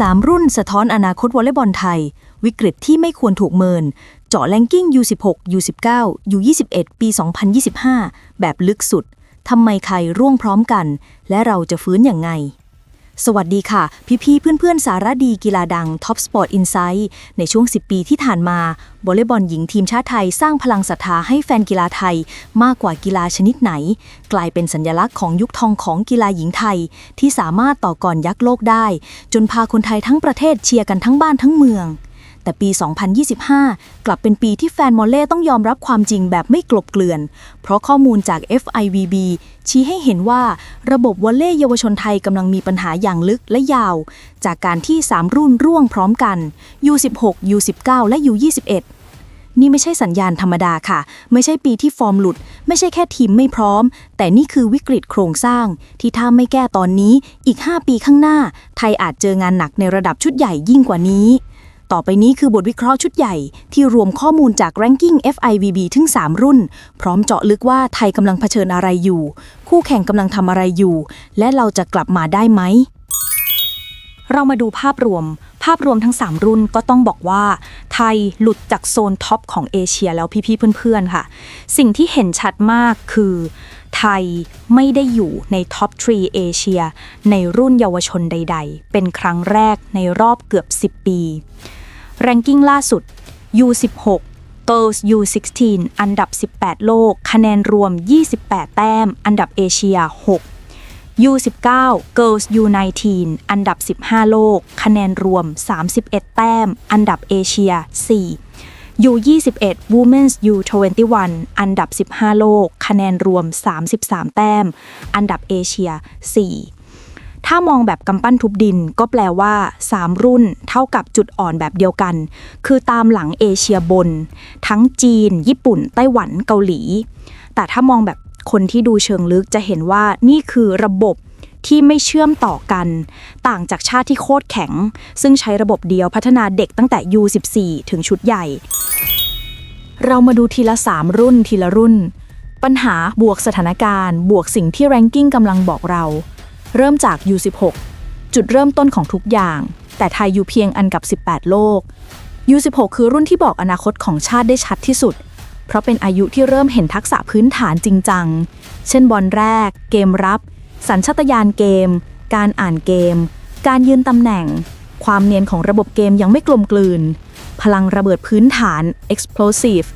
3 รุ่นสะท้อนอนาคตวอลเลย์บอลไทย วิกฤตที่ไม่ควรถูกเมิน เจาะแลงกิ้ง U16 U19 U21 ปี 2025 แบบลึกสุดทำไมใครร่วงพร้อมกัน และเราจะฟื้นอย่างไง สวัสดีค่ะ พี่ๆเพื่อนๆ สารดีกีฬาดัง Top Sport Insight ในช่วง 10 ปีที่ผ่านมาวอลเลย์บอลหญิงทีมชาติไทยสร้างพลังศรัทธาให้แฟนกีฬาไทยมากกว่ากีฬาชนิดไหน กลายเป็นสัญลักษณ์ของยุคทองของกีฬาหญิงไทย ที่สามารถต่อกรยักษ์โลกได้ จนพาคนไทยทั้งประเทศเชียร์กันทั้งบ้านทั้งเมือง แต่ปี 2025 กลับเป็นปีที่แฟนมอลเล่ต้องยอมรับความจริงแบบไม่กลบเกลื่อน เพราะข้อมูลจาก FIVB ชี้ให้เห็นว่าระบบวอลเล่เยาวชนไทยกำลังมีปัญหาอย่างลึกและยาว จากการที่ 3 รุ่นร่วงพร้อมกัน U16 U19 และ U21 นี่ไม่ใช่สัญญาณธรรมดาค่ะ ไม่ใช่ปีที่ฟอร์มหลุด ไม่ใช่แค่ทีมไม่พร้อม แต่นี่คือวิกฤตโครงสร้าง ที่ถ้าไม่แก้ตอนนี้อีก 5 ปีข้างหน้า ไทยอาจเจองานหนักในระดับชุดใหญ่ยิ่งกว่านี้ ต่อไปนี้คือบทวิเคราะห์ชุดใหญ่ที่รวมข้อมูลจาก Ranking FIVB ถึง 3 รุ่น พร้อมเจาะลึกว่าไทยกำลังเผชิญอะไรอยู่ คู่แข่งกำลังทำอะไรอยู่ และเราจะกลับมาได้ไหม เรามาดูภาพรวม ภาพรวมทั้ง 3 รุ่นก็ต้องบอกว่า ไทยหลุดจากโซนท็อปของเอเชียแล้วพี่ๆเพื่อนๆค่ะ สิ่งที่เห็นชัดมากคือไทยไม่ได้อยู่ในท็อป3เอเชียในรุ่นเยาวชนใด ๆ เป็นครั้งแรกในรอบเกือบ 10 ปี แรงกิ้งล่าสุด U16 Girls U16 อันดับ 18 โลก คะแนนรวม 28 แต้ม อันดับเอเชีย 6 U19 Girls U19 อันดับ 15 โลก คะแนนรวม 31 แต้ม อันดับเอเชีย 4 U21 Women's U21 อันดับ 15 โลก คะแนนรวม 33 แต้ม อันดับเอเชีย 4 ถ้ามองแบบกำปั้นทุบดินก็แปลว่า 3 รุ่นเท่ากับจุดอ่อนแบบเดียวกัน คือตามหลังเอเชียบน ทั้งจีน ญี่ปุ่น ไต้หวันเกาหลี แต่ถ้ามองแบบคนที่ดูเชิงลึกจะเห็นว่านี่คือระบบที่ไม่เชื่อมต่อกัน ต่างจากชาติที่โคตรแข็ง ซึ่งใช้ระบบเดียวพัฒนาเด็กตั้งแต่ U14 ถึงชุดใหญ่ เรามาดูทีละ 3 รุ่นทีละรุ่น ปัญหาบวกสถานการณ์ บวกสิ่งที่แรงกิ้งกำลังบอกเรา เริ่มจาก U16 จุดเริ่มต้นของทุกอย่าง แต่ไทยอยู่เพียงอันกับ 18 โลก U16 คือรุ่นที่บอกอนาคตของชาติได้ชัดที่สุด เพราะเป็นอายุที่เริ่มเห็นทักษะพื้นฐานจริงจัง เช่นบอลแรก เกมรับ สัญชาตญาณเกม การอ่านเกม การยืนตำแหน่ง ความเนียนของระบบเกมยังไม่กลมกลืน พลังระเบิดพื้นฐาน explosive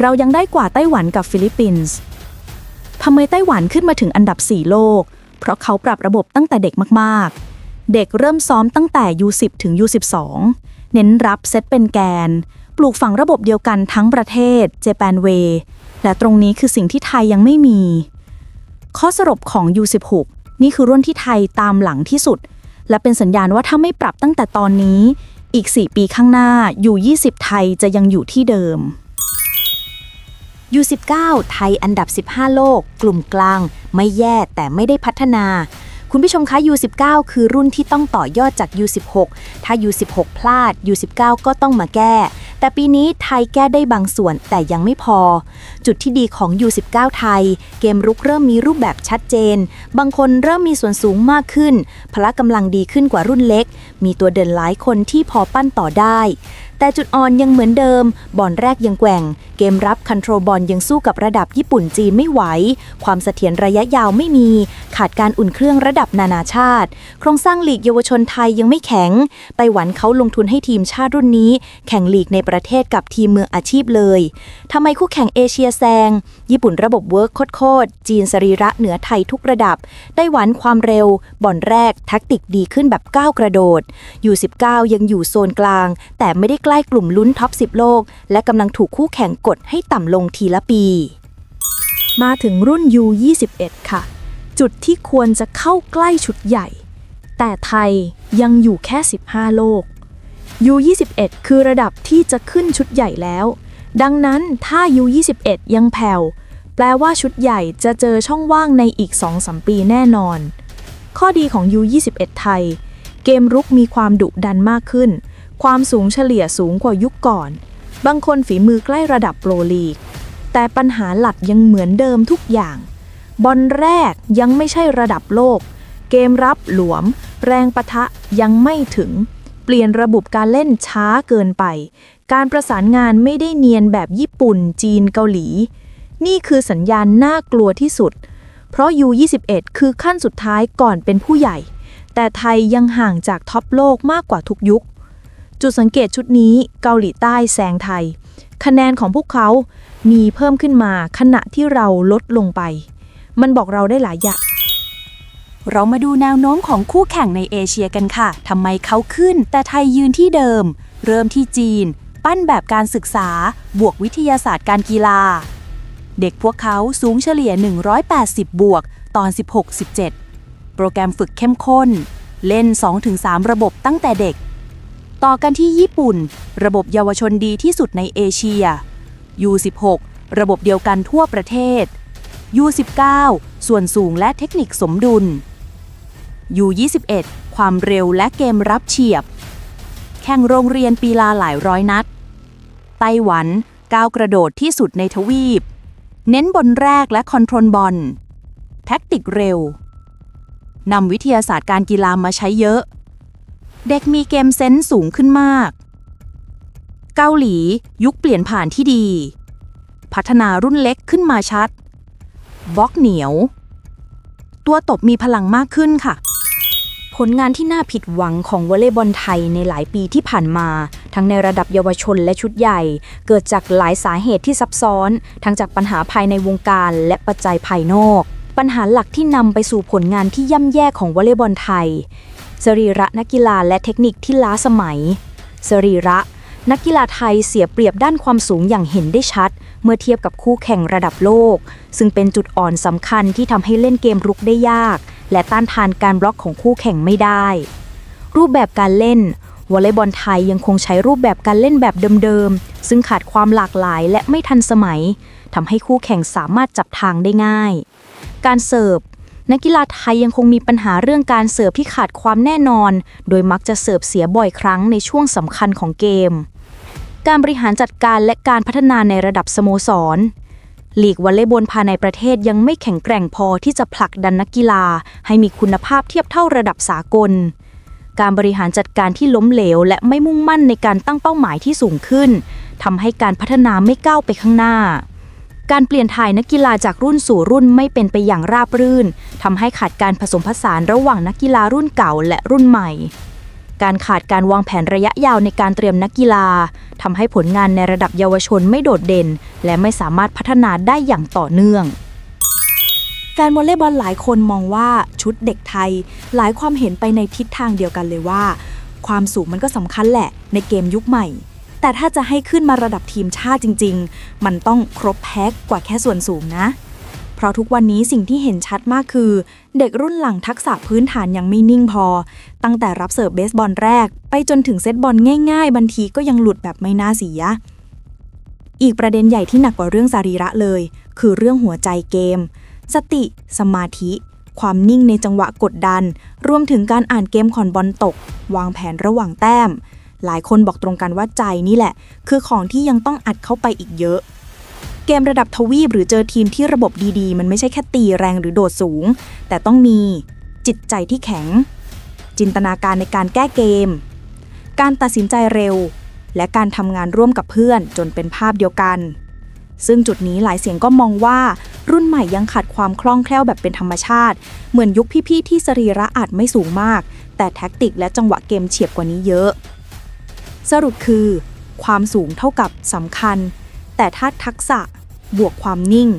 เรายังได้กว่าไต้หวันกับฟิลิปปินส์ทำไมไต้หวันขึ้นมาถึงอันดับ 4 โลก ราะเขาปรับระบบตั้งแต่เด็กมากๆ เด็กเริ่มซ้อมตั้งแต่ U10 ถึง U12 เน้นรับเซตเป็นแกน ปลูกฝังระบบเดียวกันทั้งประเทศ Japan Way และตรงนี้คือสิ่งที่ไทยยังไม่มี ข้อสรุปของ U16 นี่คือรุ่นที่ไทยตามหลังที่สุด และเป็นสัญญาณว่าถ้าไม่ปรับตั้งแต่ตอนนี้ อีก 4 ปีข้างหน้า U20 ไทยจะยังอยู่ที่เดิม U19 ไทยอันดับ 15 โลก กลุ่มกลาง ไม่แย่แต่ไม่ได้พัฒนา คุณผู้ชมคะ U19 คือรุ่นที่ต้องต่อยอดจาก U16 ถ้า U16 พลาด U19 ก็ต้องมาแก้ แต่ปีนี้ไทยแก้ได้บางส่วนแต่ยังไม่พอ จุดที่ดีของ U19 ไทย เกมรุกเริ่มมีรูปแบบชัดเจน บางคนเริ่มมีส่วนสูงมากขึ้น พละกำลังดีขึ้นกว่ารุ่นเล็ก มีตัวเด่นหลายคนที่พอปั้นต่อได้ แต่จุดอ่อนยังเหมือนเดิม บอลแรกยังแกว่ง เกมรับคันโทรบอลยังสู้กับระดับญี่ปุ่นจีนไม่ไหว ความเสถียรระยะยาวไม่มี ขาดการอุ่นเครื่องระดับนานาชาติ โครงสร้างลีกเยาวชนไทยยังไม่แข็ง ไต้หวันเขาลงทุนให้ทีมชาติรุ่นนี้ แข่งลีกในประเทศกับทีมเมืองอาชีพเลยทำไมคู่แข่งเอเชียแซงญี่ปุ่นระบบเวิร์กโคตรจีนสรีระเหนือไทยทุกระดับ ไต้หวันความเร็ว บ่อลแรกแท็กติกดีขึ้นแบบก้าวกระโดด อยู่ 19 ยังอยู่โซนกลาง แต่ไม่ได้ใกล้กลุ่มลุ้นท็อป 10 โลก และกำลังถูกคู่แข่งกดให้ต่ำลงทีละปี มาถึงรุ่น U21 ค่ะ จุดที่ควรจะเข้าใกล้ชุดใหญ่ แต่ไทยยังอยู่แค่ 15 โลก U21 คือระดับที่จะขึ้นชุดใหญ่แล้ว ดังนั้นถ้า U21 ยังแผ่ว แปลว่าชุดใหญ่จะเจอช่องว่างในอีก 2-3 ปีแน่นอน ข้อดีของ U21 ไทย เกมรุกมีความดุดันมากขึ้น ความสูงเฉลี่ยสูงกว่ายุคก่อน บางคนฝีมือใกล้ระดับโปรลีก แต่ปัญหาหลักยังเหมือนเดิมทุกอย่าง บอลแรกยังไม่ใช่ระดับโลก เกมรับหลวม แรงปะทะยังไม่ถึง เปลี่ยนระบบการเล่นช้าเกินไป การประสานงานไม่ได้เนียนแบบญี่ปุ่น จีนเกาหลี นี่คือสัญญาณน่ากลัวที่สุด เพราะ U21 คือขั้นสุดท้ายก่อนเป็นผู้ใหญ่ แต่ไทยยังห่างจากท็อปโลกมากกว่าทุกยุค จุดสังเกตชุดนี้เกาหลีใต้แซงไทย คะแนนของพวกเขามีเพิ่มขึ้นมาขณะที่เราลดลงไป มันบอกเราได้หลายอย่าง เรามาดูแนวโน้มของคู่แข่งในเอเชียกันค่ะ ทำไมเขาขึ้น แต่ไทยยืนที่เดิม เริ่มที่จีน ปั้นแบบการศึกษา บวกวิทยาศาสตร์การกีฬา เด็กพวกเขาสูงเฉลี่ย 180 บวก ตอน 16-17 โปรแกรมฝึกเข้มข้น เล่น 2-3 ระบบตั้งแต่เด็ก ต่อกันที่ญี่ปุ่น ระบบเยาวชนดีที่สุดในเอเชีย U16 ระบบเดียวกันทั่วประเทศ U19 ส่วนสูงและเทคนิคสมดุล U21 ความเร็วและเกมรับเฉียบ แข่งโรงเรียนปีลาหลายร้อยนัด ไต้หวันก้าวกระโดดที่สุดในทวีป เน้นบนแรกและคอนโทรลบอล แท็กติกเร็วนำวิทยาศาสตร์การกีฬามาใช้เยอะ เด็กมีเกมเซนส์สูงขึ้นมาก เกาหลียุคเปลี่ยนผ่านที่ดี พัฒนารุ่นเล็กขึ้นมาชัดบล็อกเหนียว ตัวตบมีพลังมากขึ้นค่ะ ผลงานที่น่าผิดหวังของวอลเลย์บอลไทยในหลายปีที่ผ่านมา ทั้งในระดับเยาวชนและชุดใหญ่ เกิดจากหลายสาเหตุที่ซับซ้อน ทั้งจากปัญหาภายในวงการและปัจจัยภายนอก ปัญหาหลักที่นำไปสู่ผลงานที่ย่ำแย่ของวอลเลย์บอลไทย สรีระนักกีฬาและเทคนิคที่ล้าสมัย สรีระนักกีฬาไทยเสียเปรียบด้านความสูงอย่างเห็นได้ชัด เมื่อเทียบกับคู่แข่งระดับโลก ซึ่งเป็นจุดอ่อนสำคัญที่ทำให้เล่นเกมรุกได้ยาก และต้านทานการบล็อกของคู่แข่งไม่ได้ รูปแบบการเล่นวอลเลย์บอลไทยยังคงใช้รูปแบบการเล่นแบบเดิมๆ ซึ่งขาดความหลากหลายและไม่ทันสมัยทำให้คู่แข่งสามารถจับทางได้ง่าย การเสิร์ฟนักกีฬาไทยยังคงมีปัญหาเรื่องการเสิร์ฟที่ขาดความแน่นอน โดยมักจะเสิร์ฟเสียบ่อยครั้งในช่วงสำคัญของเกม การบริหารจัดการและการพัฒนาในระดับสโมสร ลีกวอลเลย์บอลภายในประเทศยังไม่แข็งแกร่งพอที่จะผลักดันนักกีฬา ให้มีคุณภาพเทียบเท่าระดับสากล การบริหารจัดการที่ล้มเหลว และไม่มุ่งมั่นในการตั้งเป้าหมายที่สูงขึ้นทำให้การพัฒนาไม่ก้าวไปข้างหน้า การเปลี่ยนถ่ายนักกีฬาจากรุ่นสู่รุ่นไม่เป็นไปอย่างราบรื่นทำให้ขาดการผสมผสานระหว่างนักกีฬารุ่นเก่าและรุ่นใหม่ การขาดการวางแผนระยะยาวในการเตรียมนักกีฬาทำให้ผลงานในระดับเยาวชนไม่โดดเด่น และไม่สามารถพัฒนาได้อย่างต่อเนื่องแฟนวอลเลย์บอลหลายคนมองว่าชุดเด็กไทย หลายความเห็นไปในทิศทางเดียวกันเลยว่า ความสูงมันก็สำคัญแหละในเกมยุคใหม่ แต่ถ้าจะให้ขึ้นมาระดับทีมชาติจริง ๆ มันต้องครบแพ็กกว่าแค่ส่วนสูงนะ เพราะทุกวันนี้สิ่งที่เห็นชัดมากคือ เด็กรุ่นหลังทักษะพื้นฐานยังไม่นิ่งพอ ตั้งแต่รับเสิร์ฟเบสบอลแรก ไปจนถึงเซตบอลง่ายๆบางทีก็ยังหลุดแบบไม่น่าเสีย อีกประเด็นใหญ่ที่หนักกว่าเรื่องสรีระเลย คือเรื่องหัวใจเกม สติ สมาธิ ความนิ่งในจังหวะกดดัน รวมถึงการอ่านเกมขอนบอลตก วางแผนระหว่างแต้ม หลายคนบอกตรงกันว่าใจนี่แหละ คือของที่ยังต้องอัดเข้าไปอีกเยอะ เกมระดับทวีปหรือเจอทีมที่ระบบดีๆ มันไม่ใช่แค่ตีแรงหรือโดดสูง แต่ต้องมีจิตใจที่แข็ง จินตนาการในการแก้เกม การตัดสินใจเร็ว และการทำงานร่วมกับเพื่อนจนเป็นภาพเดียวกัน ซึ่งจุดนี้หลายเสียงก็มองว่า รุ่นใหม่ยังขาดความคล่องแคล่วแบบเป็นธรรมชาติ เหมือนยุคพี่ๆที่สรีระอาจไม่สูงมาก แต่แท็กติกและจังหวะเกมเฉียบกว่านี้เยอะ สรุปคือ ความสูงเท่ากับสำคัญ แต่ถ้าทักษะ บวกความนิ่ง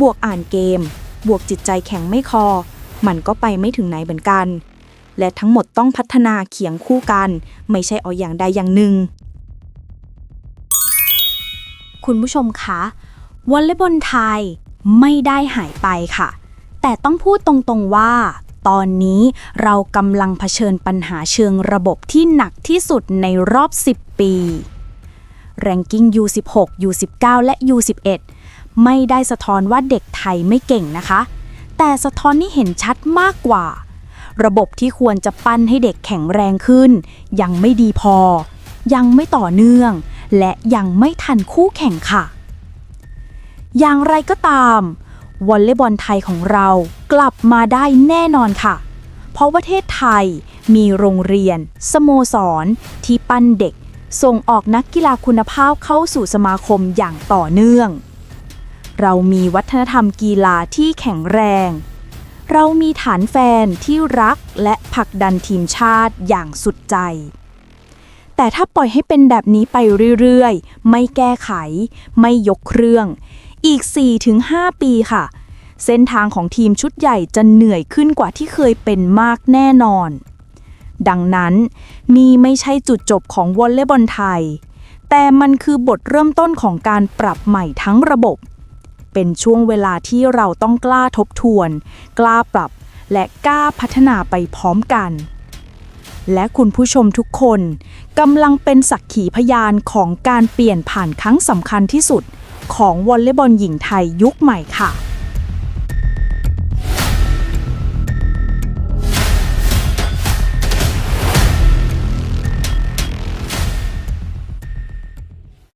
บวกอ่านเกม บวกจิตใจแข็งไม่คอ มันก็ไปไม่ถึงไหนเหมือนกัน และทั้งหมดต้องพัฒนาเคียงคู่กัน ไม่ใช่เอาอย่างใดอย่างหนึ่ง คุณผู้ชมคะวอลเลย์บอลไทยไม่ได้หายไปค่ะ แต่ต้องพูดตรงๆว่า ตอนนี้เรากำลังเผชิญปัญหาเชิงระบบที่หนักที่สุดในรอบ 10 ปี แรงกิ้ง U16 U19 และ U11 ไม่ได้สะท้อนว่าเด็กไทยไม่เก่งนะคะ แต่สะท้อนนี่เห็นชัดมากกว่า ระบบที่ควรจะปั้นให้เด็กแข็งแรงขึ้น ยังไม่ดีพอ ยังไม่ต่อเนื่อง และยังไม่ทันคู่แข่งค่ะ อย่างไรก็ตามวอลเลย์บอลไทยของเรากลับมาได้แน่นอนค่ะ เพราะประเทศไทยมีโรงเรียน สโมสร ที่ปั้นเด็ก ส่งออกนักกีฬาคุณภาพเข้าสู่สมาคมอย่างต่อเนื่อง เรามีวัฒนธรรมกีฬาที่แข็งแรง เรามีฐานแฟนที่รักและผลักดันทีมชาติอย่างสุดใจ แต่ถ้าปล่อยให้เป็นแบบนี้ไปเรื่อยๆ ไม่แก้ไข ไม่ยกเครื่อง อีก 4-5 ปีค่ะ เส้นทางของทีมชุดใหญ่จะเหนื่อยขึ้นกว่าที่เคยเป็นมากแน่นอน ดังนั้นนี่ไม่ใช่จุดจบของวอลเลย์บอลไทยแต่มันคือบทเริ่มต้นของการปรับใหม่ทั้งระบบ เป็นช่วงเวลาที่เราต้องกล้าทบทวน กล้าปรับ และกล้าพัฒนาไปพร้อมกัน และคุณผู้ชมทุกคนกำลังเป็นสักขีพยานของการเปลี่ยนผ่านครั้งสำคัญที่สุด ของวอลเลย์บอลหญิงไทยยุคใหม่ค่ะ